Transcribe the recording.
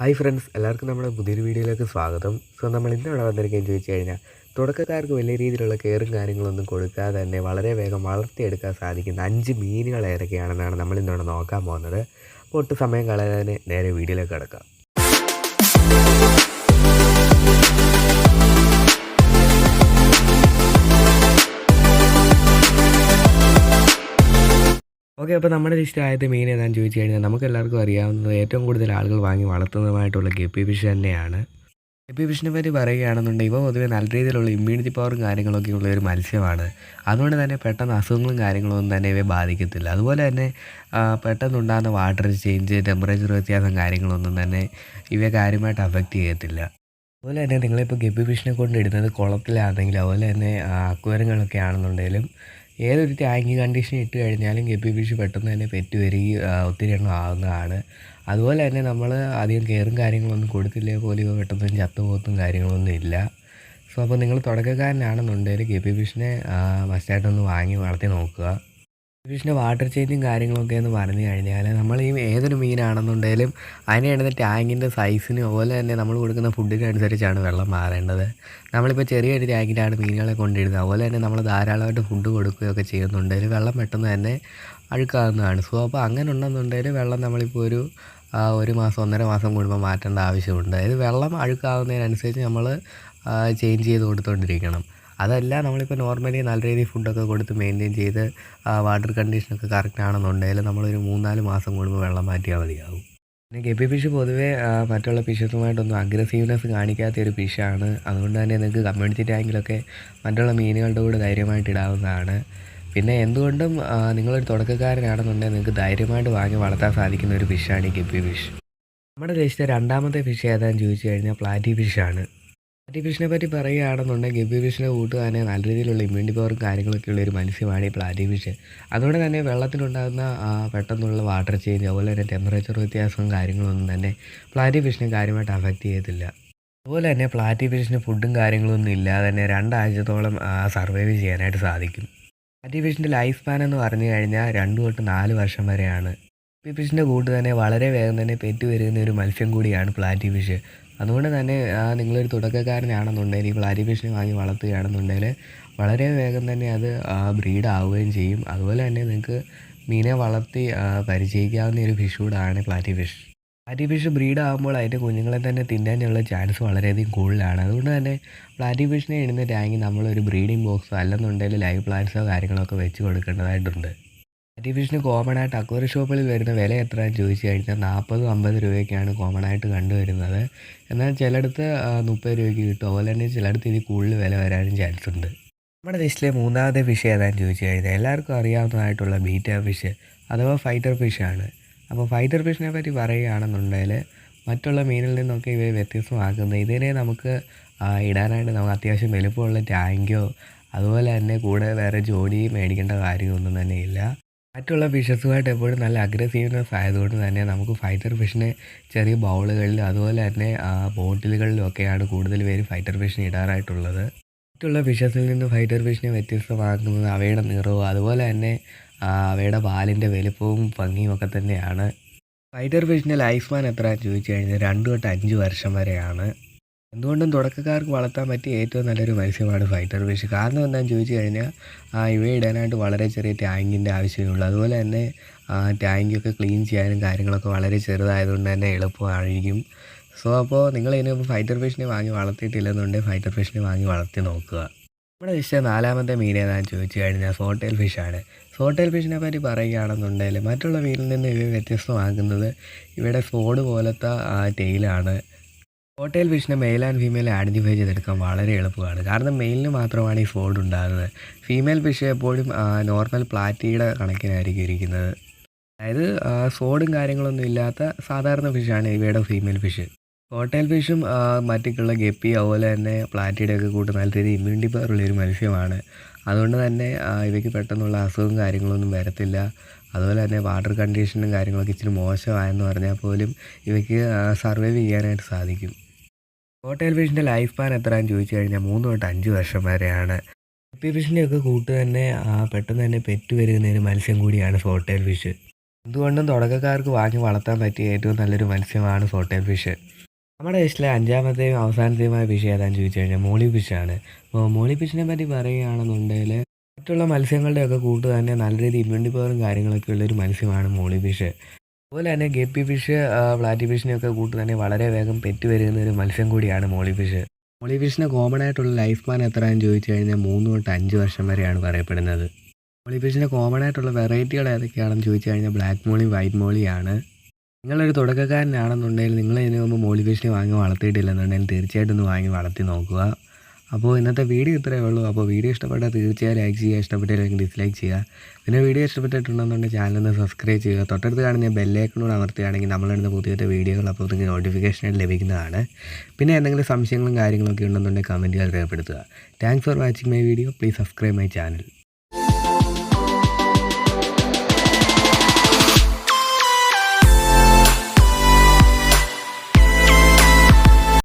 Hi friends എല്ലാവർക്കും നമ്മുടെ പുതിയൊരു വീഡിയോയിലേക്ക് സ്വാഗതം. സോ നമ്മൾ ഇന്ന് ഇവിടെ വന്നിരിക്കുകയും ചോദിച്ചു കഴിഞ്ഞാൽ തുടക്കക്കാർക്ക് വലിയ രീതിയിലുള്ള കെയറും കാര്യങ്ങളൊന്നും കൊടുക്കാതെ തന്നെ വളരെ വേഗം വളർത്തിയെടുക്കാൻ സാധിക്കുന്ന അഞ്ച് മീനുകൾ ഏതൊക്കെയാണെന്നാണ് നമ്മൾ ഇന്നിവിടെ നോക്കാൻ പോകുന്നത്. അപ്പോൾ ഒട്ടും സമയം കളയാതെ നേരെ വീഡിയോയിലേക്ക് കിടക്കാം. ഓക്കെ അപ്പോൾ നമ്മുടെ ആദ്യത്തെ മീൻ ഏതാണെന്ന് ചോദിച്ചു കഴിഞ്ഞാൽ നമുക്ക് എല്ലാവർക്കും അറിയാവുന്നത് ഏറ്റവും കൂടുതൽ ആളുകൾ വാങ്ങി വളർത്തുന്നതുമായിട്ടുള്ള ഗപ്പി ഫിഷ് തന്നെയാണ്. ഗപ്പി ഫിഷിനെ പറ്റി പറയുകയാണെന്നുണ്ടെങ്കിൽ ഇവ പൊതുവെ നല്ല രീതിയിലുള്ള ഇമ്മ്യൂണിറ്റി പവറും കാര്യങ്ങളൊക്കെ ഉള്ള ഒരു മത്സ്യമാണ്. അതുകൊണ്ട് തന്നെ പെട്ടെന്ന് അസുഖങ്ങളും കാര്യങ്ങളും ഒന്നും തന്നെ ഇവയെ ബാധിക്കത്തില്ല. അതുപോലെ തന്നെ പെട്ടെന്നുണ്ടാകുന്ന വാട്ടർ ചേഞ്ച് ടെമ്പറേച്ചർ വ്യത്യാസം കാര്യങ്ങളൊന്നും തന്നെ ഇവയെ കാര്യമായിട്ട് അഫക്റ്റ് ചെയ്യത്തില്ല. അതുപോലെ തന്നെ നിങ്ങളിപ്പോൾ ഗപ്പി ഫിഷിനെ കൊണ്ട് ഇടുന്നത് കുളത്തിലാണെങ്കിൽ അതുപോലെ തന്നെ അക്വരങ്ങളൊക്കെ ആണെന്നുണ്ടെങ്കിലും ഏതൊരു ടാങ്ക് കണ്ടീഷൻ ഇട്ട് കഴിഞ്ഞാലും ഗപ്പി ഫിഷ് പെട്ടെന്ന് തന്നെ പെറ്റ് വരികയും ഒത്തിരി എണ്ണം ആവുന്നതാണ്. അതുപോലെ തന്നെ നമ്മൾ അധികം കെയറും കാര്യങ്ങളൊന്നും കൊടുത്തില്ലേ പോലും പെട്ടെന്ന് ചത്തുപോത്തും കാര്യങ്ങളൊന്നും ഇല്ല. സോ അപ്പോൾ നിങ്ങൾ തുടക്കക്കാരനാണെന്നുണ്ടെങ്കിൽ ഗപ്പി ഫിഷിനെ മസ്റ്റായിട്ടൊന്ന് വാങ്ങി വളർത്തി നോക്കുക. ഫിഷിന്റെ വാട്ടർ ചേഞ്ചും കാര്യങ്ങളൊക്കെ എന്ന് പറഞ്ഞു കഴിഞ്ഞാൽ നമ്മൾ ഈ ഏതൊരു മീനാണെന്നുണ്ടെങ്കിലും അതിന് ഇടുന്ന ടാങ്കിന്റെ സൈസിനും അതുപോലെ തന്നെ നമ്മൾ കൊടുക്കുന്ന ഫുഡിനനുസരിച്ചാണ് വെള്ളം മാറേണ്ടത്. നമ്മളിപ്പോൾ ചെറിയൊരു ടാങ്കിലാണ് മീനുകളെ കൊണ്ടിരുന്നത് അതുപോലെ തന്നെ നമ്മൾ ധാരാളമായിട്ട് ഫുഡ് കൊടുക്കുകയൊക്കെ ചെയ്യുന്നുണ്ടെങ്കിൽ വെള്ളം പെട്ടെന്ന് തന്നെ അഴുക്കാവുന്നതാണ്. സോ അപ്പോൾ അങ്ങനെ ഉണ്ടെന്നുണ്ടെങ്കിൽ വെള്ളം നമ്മളിപ്പോൾ ഒരു ഒരു മാസം ഒന്നര മാസം കൂടുമ്പോൾ മാറ്റേണ്ട ആവശ്യമുണ്ട്. അതായത് വെള്ളം അഴുക്കാവുന്നതിനനുസരിച്ച് നമ്മൾ ചേഞ്ച് ചെയ്ത് കൊടുത്തുകൊണ്ടിരിക്കണം അതല്ല നമ്മളിപ്പോൾ നോർമലി നല്ല രീതിയിൽ ഫുഡൊക്കെ കൊടുത്ത് മെയിന്റെയിൻ ചെയ്ത് വാട്ടർ കണ്ടീഷനൊക്കെ കറക്റ്റ് ആണെന്നുണ്ടെങ്കിൽ നമ്മളൊരു മൂന്നാൽ മാസം കൂടുമ്പോൾ വെള്ളം മാറ്റിയാൽ മതിയാകും പിന്നെ ഗപ്പി ഫിഷ് പൊതുവേ മറ്റുള്ള ഫിഷസുമായിട്ടൊന്നും അഗ്രസീവ്നെസ് കാണിക്കാത്ത ഒരു ഫിഷാണ് അതുകൊണ്ട് തന്നെ നിങ്ങൾക്ക് കമ്മ്യൂണിറ്റി ടാങ്കിലൊക്കെ മറ്റുള്ള മീനുകളുടെ കൂടെ ധൈര്യമായിട്ട് ഇടാവുന്നതാണ്. പിന്നെ എന്തുകൊണ്ടും നിങ്ങളൊരു തുടക്കക്കാരനാണെന്നുണ്ടെങ്കിൽ നിങ്ങൾക്ക് ധൈര്യമായിട്ട് വാങ്ങി വളർത്താൻ സാധിക്കുന്ന ഒരു ഫിഷാണ് ഈ ഗപ്പി ഫിഷ് നമ്മുടെ ദേശത്തെ രണ്ടാമത്തെ ഫിഷ് ഏതാണെന്ന് ചോദിച്ചു കഴിഞ്ഞാൽ പ്ലാറ്റി ഫിഷാണ് പ്ലാറ്റി ഫിഷിനെ പറ്റി പറയുകയാണെന്നുണ്ടെങ്കിൽ ഗപ്പി ഫിഷിനെ കൂട്ടുകാനെ നല്ല രീതിയിലുള്ള ഇമ്മ്യൂണിറ്റി പവറും കാര്യങ്ങളൊക്കെ ഉള്ള ഒരു മത്സ്യമാണ് ഈ പ്ലാറ്റി ഫിഷ് അതുകൊണ്ട് തന്നെ വെള്ളത്തിലുണ്ടാകുന്ന പെട്ടെന്നുള്ള വാട്ടർ ചേഞ്ച് അതുപോലെ തന്നെ ടെമ്പറേച്ചർ വ്യത്യാസവും കാര്യങ്ങളൊന്നും തന്നെ പ്ലാറ്റി ഫിഷിനെ കാര്യമായിട്ട് അഫക്റ്റ് ചെയ്യത്തില്ല. അതുപോലെ തന്നെ പ്ലാറ്റി ഫിഷിന് ഫുഡും കാര്യങ്ങളൊന്നും ഇല്ലാതെ തന്നെ രണ്ടാഴ്ചത്തോളം സർവൈവ് ചെയ്യാനായിട്ട് സാധിക്കും. പ്ലാറ്റി ഫിഷിന്റെ ലൈഫ് സ്പാൻ എന്ന് പറഞ്ഞു കഴിഞ്ഞാൽ രണ്ട് തൊട്ട് നാല് വർഷം വരെയാണ്. പ്ലാറ്റി ഫിഷിന്റെ കൂട്ട് തന്നെ വളരെ വേഗം തന്നെ പെറ്റ് വരുന്ന ഒരു മത്സ്യം കൂടിയാണ് പ്ലാറ്റി ഫിഷ് അതുകൊണ്ട് തന്നെ ആ, നിങ്ങളൊരു തുടക്കക്കാരനാണെന്നുണ്ടെങ്കിൽ ഈ പ്ലാറ്റി ഫിഷിനെ വാങ്ങി വളർത്തുകയാണെന്നുണ്ടെങ്കിൽ വളരെ വേഗം തന്നെ അത് ബ്രീഡ് ആവുകയും ചെയ്യും. അതുപോലെ തന്നെ നിങ്ങൾക്ക് മീനെ വളർത്തി പരിചയിക്കാവുന്ന ഒരു ഫിഷ് കൂടാണ് platy fish platy fish breed ആകുമ്പോൾ അതിന്റെ കുഞ്ഞുങ്ങളെ തന്നെ തിന്നാനുള്ള ചാൻസ് വളരെയധികം കൂടുതലാണ്. അതുകൊണ്ട് തന്നെ പ്ലാറ്റി ഫിഷിനെ ഇടുന്ന ടാങ്കിൽ നമ്മളൊരു ബ്രീഡിംഗ് ബോക്സോ അല്ലെന്നുണ്ടെങ്കിൽ ലൈവ് പ്ലാന്റ്സോ കാര്യങ്ങളൊക്കെ വെച്ച് കൊടുക്കേണ്ടതായിട്ടുണ്ട്. ഫിഷിന് കോമൺ ആയിട്ട് അക്വറി ഷോപ്പിൽ വരുന്ന വില എത്രയാണെന്ന് ചോദിച്ചു കഴിഞ്ഞാൽ നാൽപ്പതും അമ്പത് രൂപയൊക്കെയാണ് കോമൺ ആയിട്ട് കണ്ടുവരുന്നത്. എന്നാൽ ചിലയിടത്ത് മുപ്പത് രൂപയ്ക്ക് കിട്ടും. അതുപോലെ തന്നെ ചിലയിടത്ത് ഇതിൽ കൂടുതൽ വില വരാനും ചാൻസ് ഉണ്ട്. നമ്മുടെ ലിസ്റ്റിലെ മൂന്നാമത്തെ ഫിഷ് ഏതാണെന്ന് ചോദിച്ചു കഴിഞ്ഞാൽ എല്ലാവർക്കും അറിയാവുന്നതായിട്ടുള്ള ബീറ്റ ഫിഷ് അഥവാ ഫൈറ്റർ ഫിഷാണ് അപ്പോൾ ഫൈറ്റർ ഫിഷിനെ പറ്റി പറയുകയാണെന്നുണ്ടെങ്കിൽ മറ്റുള്ള മീനിൽ നിന്നൊക്കെ ഇവയെ വ്യത്യസ്തമാക്കുന്നത്. ഇതിനെ നമുക്ക് ഇടാനായിട്ട് നമുക്ക് അത്യാവശ്യം വലുപ്പമുള്ള ടാങ്കോ അതുപോലെ തന്നെ കൂടെ വേറെ ജോഡി മേടിക്കേണ്ട കാര്യമൊന്നും തന്നെ ഇല്ല. മറ്റുള്ള ഫിഷസുമായിട്ട് എപ്പോഴും നല്ല അഗ്രസീവ്നെസ് ആയതുകൊണ്ട് തന്നെ നമുക്ക് ഫൈറ്റർ ഫിഷിനെ ചെറിയ ബൗളുകളിലും അതുപോലെ തന്നെ ബോട്ടിലുകളിലും ഒക്കെയാണ് കൂടുതൽ പേര് ഫൈറ്റർ ഫിഷിനെ ഇടാറായിട്ടുള്ളത്. മറ്റുള്ള ഫിഷസിൽ നിന്ന് ഫൈറ്റർ ഫിഷിനെ വ്യത്യസ്തമാക്കുന്നത് അവയുടെ നിറവും അതുപോലെ തന്നെ അവയുടെ പാലിന്റെ വലുപ്പവും ഭംഗിയും ഒക്കെ തന്നെയാണ്. ഫൈറ്റർ ഫിഷിന്റെ ലൈഫ് സ്പാൻ എത്രയാണെന്ന് ചോദിച്ചു കഴിഞ്ഞാൽ രണ്ട് തൊട്ട് അഞ്ച് വർഷം വരെയാണ്. എന്തുകൊണ്ടും തുടക്കക്കാർക്ക് വളർത്താൻ പറ്റിയ ഏറ്റവും നല്ലൊരു മത്സ്യമാണ് ഫൈറ്റർ ഫിഷ് കാരണം എന്താണെന്ന് ചോദിച്ചു കഴിഞ്ഞാൽ ആ, ഇവയെ ഇടാനായിട്ട് വളരെ ചെറിയ ടാങ്കിന്റെ ആവശ്യമുള്ളൂ അതുപോലെ തന്നെ ടാങ്കൊക്കെ ക്ലീൻ ചെയ്യാനും കാര്യങ്ങളൊക്കെ വളരെ ചെറുതായതുകൊണ്ട് തന്നെ എളുപ്പമായിരിക്കും. സോ അപ്പോൾ നിങ്ങൾ ഇതിനെ ഫൈറ്റർ ഫിഷിനെ വാങ്ങി വളർത്തിയിട്ടില്ലെന്നുണ്ടെങ്കിൽ ഫൈറ്റർ ഫിഷിനെ വാങ്ങി വളർത്തി നോക്കുക. നമ്മുടെ ഫിഷ് നാലാമത്തെ മീൻ ഏതാണെന്ന് ചോദിച്ചു കഴിഞ്ഞാൽ സോട്ടേൽ ഫിഷാണ് സോട്ടേൽ ഫിഷിനെ പറ്റി പറയുകയാണെന്നുണ്ടെങ്കിൽ മറ്റുള്ള മീനിൽ നിന്ന് ഇവയെ വ്യത്യസ്തമാക്കുന്നത് ഇവയുടെ സോഡ് പോലത്തെ ആ ടെയിലാണ് ഹോട്ടൽ ഫിഷിനെ മെയിൽ ആൻഡ് ഫീമെയിൽ ഐഡന്റിഫൈ ചെയ്തെടുക്കാൻ വളരെ എളുപ്പമാണ്. കാരണം മെയിലിന് മാത്രമാണ് ഈ ഫോൾഡ് ഉണ്ടാകുന്നത്. ഫീമെയിൽ ഫിഷ് എപ്പോഴും നോർമൽ പ്ലാറ്റിയുടെ കണക്കിനായിരിക്കും ഇരിക്കുന്നത്. അതായത് സോഡും കാര്യങ്ങളൊന്നും ഇല്ലാത്ത സാധാരണ ഫിഷാണ് ഇവയുടെ ഫീമെയിൽ ഫിഷ് ഹോട്ടൽ ഫിഷും മറ്റൊക്കെയുള്ള ഗപ്പി അതുപോലെ തന്നെ പ്ലാറ്റിയുടെ ഒക്കെ കൂട്ട് നല്ല രീതിയിൽ ഇമ്മ്യൂണിറ്റി പവർ ഉള്ളൊരു മത്സ്യമാണ് അതുകൊണ്ട് തന്നെ ഇവയ്ക്ക് പെട്ടെന്നുള്ള അസുഖവും കാര്യങ്ങളൊന്നും വരത്തില്ല. അതുപോലെ തന്നെ വാട്ടർ കണ്ടീഷനും കാര്യങ്ങളൊക്കെ ഇച്ചിരി മോശമായെന്ന് പറഞ്ഞാൽ പോലും ഇവയ്ക്ക് സർവൈവ് ചെയ്യാനായിട്ട് സാധിക്കും. ഹോട്ടൽ ഫിഷിന്റെ ലൈഫ് പാൻ എത്രയാണെന്ന് ചോദിച്ചു കഴിഞ്ഞാൽ മൂന്ന് തൊട്ട് അഞ്ച് വർഷം വരെയാണ്. ഗപ്പി ഫിഷിന്റെയൊക്കെ കൂട്ട് തന്നെ പെട്ടെന്ന് തന്നെ പെറ്റ് വരുന്ന ഒരു മത്സ്യം കൂടിയാണ് ഹോട്ടൽ ഫിഷ് എന്തുകൊണ്ടും തുടക്കക്കാർക്ക് വാങ്ങി വളർത്താൻ പറ്റിയ ഏറ്റവും നല്ലൊരു മത്സ്യമാണ് ഫോട്ടേൽ ഫിഷ് നമ്മുടെ ലിസ്റ്റിലെ അഞ്ചാമത്തെയും അവസാനത്തെയുമായ ഫിഷ് ഏതാണെന്ന് ചോദിച്ചു കഴിഞ്ഞാൽ മോളി ഫിഷാണ് അപ്പോൾ മോളി ഫിഷിനെ പറ്റി പറയുകയാണെന്നുണ്ടെങ്കിൽ മറ്റുള്ള മത്സ്യങ്ങളുടെയൊക്കെ കൂട്ട് തന്നെ നല്ല രീതിയിൽ ഇമ്മ്യൂണിറ്റി പവറും കാര്യങ്ങളൊക്കെ ഉള്ളൊരു മത്സ്യമാണ് മോളി ഫിഷ് അതുപോലെ തന്നെ ഗപ്പി ഫിഷ് ഫ്ലാറ്റി ഫിഷിനെയൊക്കെ കൂട്ട് തന്നെ വളരെ വേഗം പെറ്റ് വരുന്ന ഒരു മത്സ്യം കൂടിയാണ് മോളി ഫിഷ് മോളി ഫിഷിന് കോമൺ ആയിട്ടുള്ള ലൈഫ് മാൻ എത്രയാണെന്ന് ചോദിച്ചു കഴിഞ്ഞാൽ മൂന്ന് തൊട്ട് അഞ്ച് വർഷം വരെയാണ് പറയപ്പെടുന്നത്. മോളി ഫിഷിന്റെ കോമൺ ആയിട്ടുള്ള വെറൈറ്റികൾ ഏതൊക്കെയാണെന്ന് ചോദിച്ചു കഴിഞ്ഞാൽ ബ്ലാക്ക് മോളി വൈറ്റ് മോളിയാണ് നിങ്ങളൊരു തുടക്കക്കാരനാണെന്നുണ്ടെങ്കിൽ നിങ്ങൾ ഇതിനു മുമ്പ് മോളി ഫിഷിനെ വാങ്ങി വളർത്തിയിട്ടില്ലെന്നുണ്ടെങ്കിൽ തീർച്ചയായിട്ടും ഒന്ന് വാങ്ങി വളർത്തി നോക്കുക. അപ്പോൾ ഇന്നത്തെ വീഡിയോ ഇത്രയേ ഉള്ളൂ. അപ്പോൾ വീഡിയോ ഇഷ്ടപ്പെട്ടാൽ തീർച്ചയായും ലൈക്ക് ചെയ്യുക ഇഷ്ടപ്പെട്ടില്ലെങ്കിൽ ഡിസ്ലൈക്ക് ചെയ്യുക. പിന്നെ വീഡിയോ ഇഷ്ടപ്പെട്ടിട്ടുണ്ടെന്നുണ്ടെങ്കിൽ ഒന്ന് സബ്സ്ക്രൈബ് ചെയ്യുക. തൊട്ടടുത്ത് കാണുന്ന ബെല്ലൈക്കണോട് അമർത്തുകയാണെങ്കിൽ നമ്മളിടുന്ന പുതിയ വീഡിയോകൾ അപ്പോൾ നിങ്ങൾക്ക് നോട്ടിഫിക്കേഷൻ ലഭിക്കുന്നതാണ്. പിന്നെ എന്തെങ്കിലും സംശയങ്ങളും കാര്യങ്ങളൊക്കെ ഉണ്ടെന്നുണ്ടെങ്കിൽ കമന്റുകൾ രേഖപ്പെടുത്തുക. Thanks for watching my video please subscribe my channel